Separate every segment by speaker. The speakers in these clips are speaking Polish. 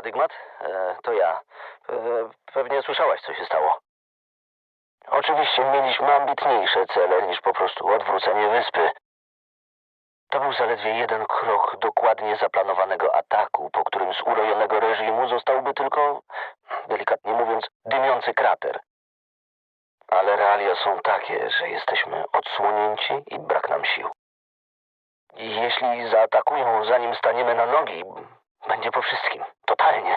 Speaker 1: Paradygmat? E, to ja. E, pewnie słyszałaś, co się stało. Oczywiście mieliśmy ambitniejsze cele niż po prostu odwrócenie wyspy. To był zaledwie jeden krok dokładnie zaplanowanego ataku, po którym z urojonego reżimu zostałby tylko, delikatnie mówiąc, dymiący krater. Ale realia są takie, że jesteśmy odsłonięci i brak nam sił. I jeśli zaatakują, zanim staniemy na nogi, będzie po wszystkim. Totalnie.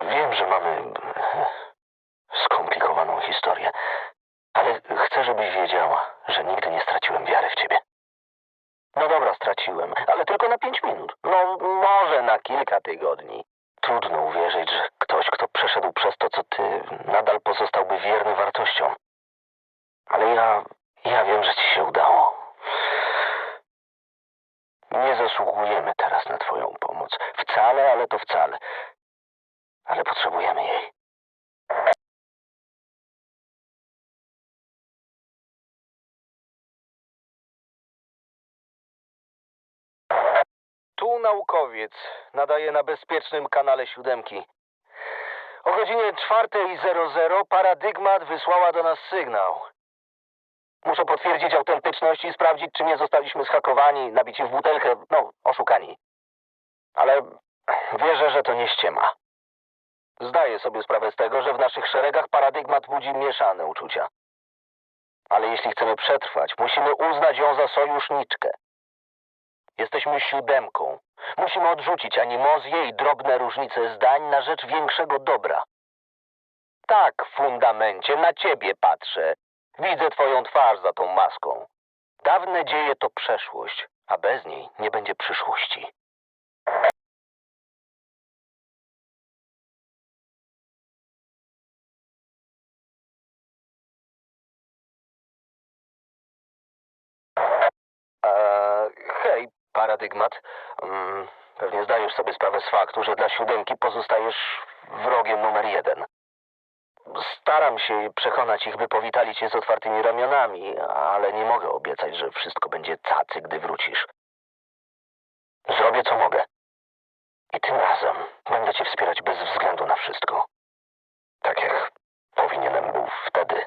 Speaker 1: Wiem, że mamy skomplikowaną historię, ale chcę, żebyś wiedziała, że nigdy nie straciłem wiary w ciebie. No dobra, straciłem, ale tylko na pięć minut. No, może na kilka tygodni. Trudno uwierzyć, że ktoś, kto przeszedł przez to, co ty, nadal pozostałby wierny wartościom. Ale ja, ja wiem, że ci się udało. Nie zasługujemy teraz na twoją pomoc. Wcale, ale to wcale. Ale potrzebujemy jej. Tu naukowiec nadaje na bezpiecznym kanale siódemki. O godzinie 4.00 paradygmat wysłała do nas sygnał. Muszę potwierdzić autentyczność i sprawdzić, czy nie zostaliśmy schakowani, nabici w butelkę, no, oszukani. Ale wierzę, że to nie ściema. Zdaję sobie sprawę z tego, że w naszych szeregach paradygmat budzi mieszane uczucia. Ale jeśli chcemy przetrwać, musimy uznać ją za sojuszniczkę. Jesteśmy siódemką. Musimy odrzucić animozję i drobne różnice zdań na rzecz większego dobra. Tak, fundamencie, na ciebie patrzę. Widzę twoją twarz za tą maską. Dawne dzieje to przeszłość, a bez niej nie będzie przyszłości. Eee, hej, paradygmat. Mm, pewnie zdajesz sobie sprawę z faktu, że dla siódemki pozostajesz wrogiem numer jeden. Staram się przekonać ich, by powitali cię z otwartymi ramionami, ale nie mogę obiecać, że wszystko będzie cacy, gdy wrócisz. Zrobię co mogę. I tym razem będę cię wspierać bez względu na wszystko. Tak jak powinienem był wtedy.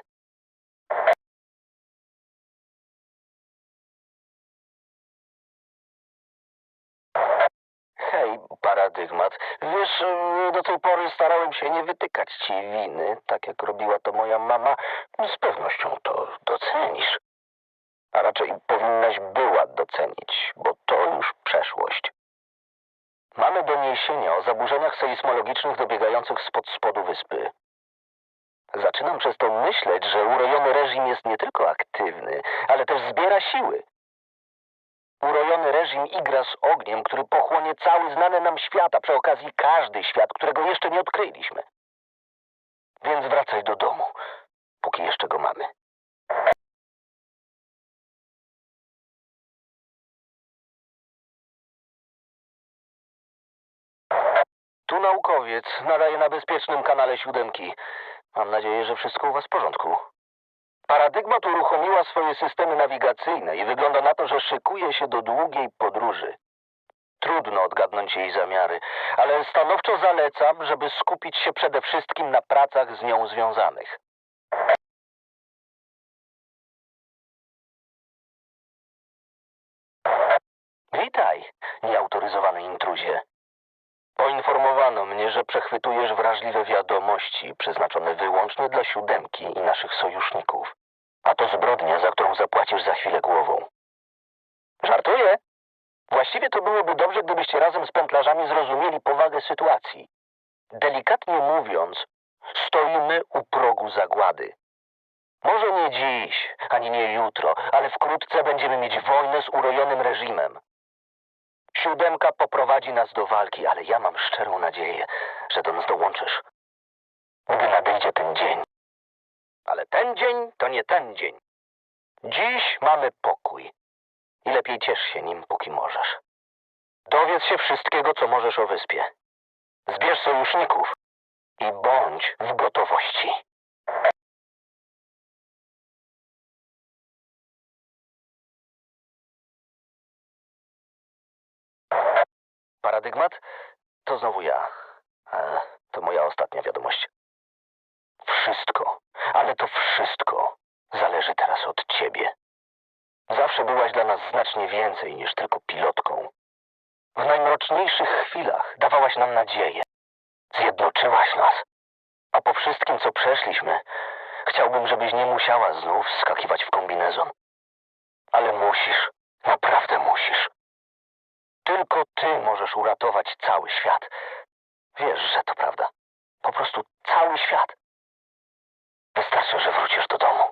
Speaker 1: Paradygmat. Wiesz, e, do tej pory starałem się nie wytykać ci winy, tak jak robiła to moja mama. Z pewnością to docenisz. A raczej powinnaś była docenić, bo to już przeszłość. Mamy doniesienia o zaburzeniach sejsmologicznych dobiegających spod spodu wyspy. Zaczynam przez to myśleć, że urojony reżim jest nie tylko aktywny, ale też zbiera siły. Urojony reżim igra z ogniem, który pochłonie cały znany nam świat, a przy okazji każdy świat, którego jeszcze nie odkryliśmy. Więc wracaj do domu, póki jeszcze go mamy. Tu naukowiec nadaje na bezpiecznym kanale siódemki. Mam nadzieję, że wszystko u was w porządku. Paradygmat uruchomiła swoje systemy nawigacyjne i wygląda na to, że szykuje się do długiej podróży. Trudno odgadnąć jej zamiary, ale stanowczo zalecam, żeby skupić się przede wszystkim na pracach z nią związanych. Witaj, nieautoryzowany intruzie. Poinformowano mnie, że przechwytujesz wrażliwe wiadomości przeznaczone wyłącznie dla siódemki i naszych sojuszników. A to zbrodnia, za którą zapłacisz za chwilę głową. Żartuję? Właściwie to byłoby dobrze, gdybyście razem z pętlarzami zrozumieli powagę sytuacji. Delikatnie mówiąc, stoimy u progu zagłady. Może nie dziś, ani nie jutro, ale wkrótce będziemy mieć wojnę z urojonym reżimem. Siódemka poprowadzi nas do walki, ale ja mam szczerą nadzieję, że do nas dołączysz. Gdy nadejdzie ten dzień. Ale ten dzień to nie ten dzień. Dziś mamy pokój. I lepiej ciesz się nim, póki możesz. Dowiedz się wszystkiego, co możesz o wyspie. Zbierz sojuszników i bądź w gotowości. Paradygmat? To znowu ja. To moja ostatnia wiadomość. Wszystko, ale to wszystko zależy teraz od ciebie. Zawsze byłaś dla nas znacznie więcej niż tylko pilotką. W najmroczniejszych chwilach dawałaś nam nadzieję. Zjednoczyłaś nas. A po wszystkim, co przeszliśmy, chciałbym, żebyś nie musiała znów skakiwać w kombinezon. Ale musisz, naprawdę musisz. Tylko ty możesz uratować cały świat. Wiesz, że to prawda. Po prostu cały świat. Wystarczy, że wrócisz do domu.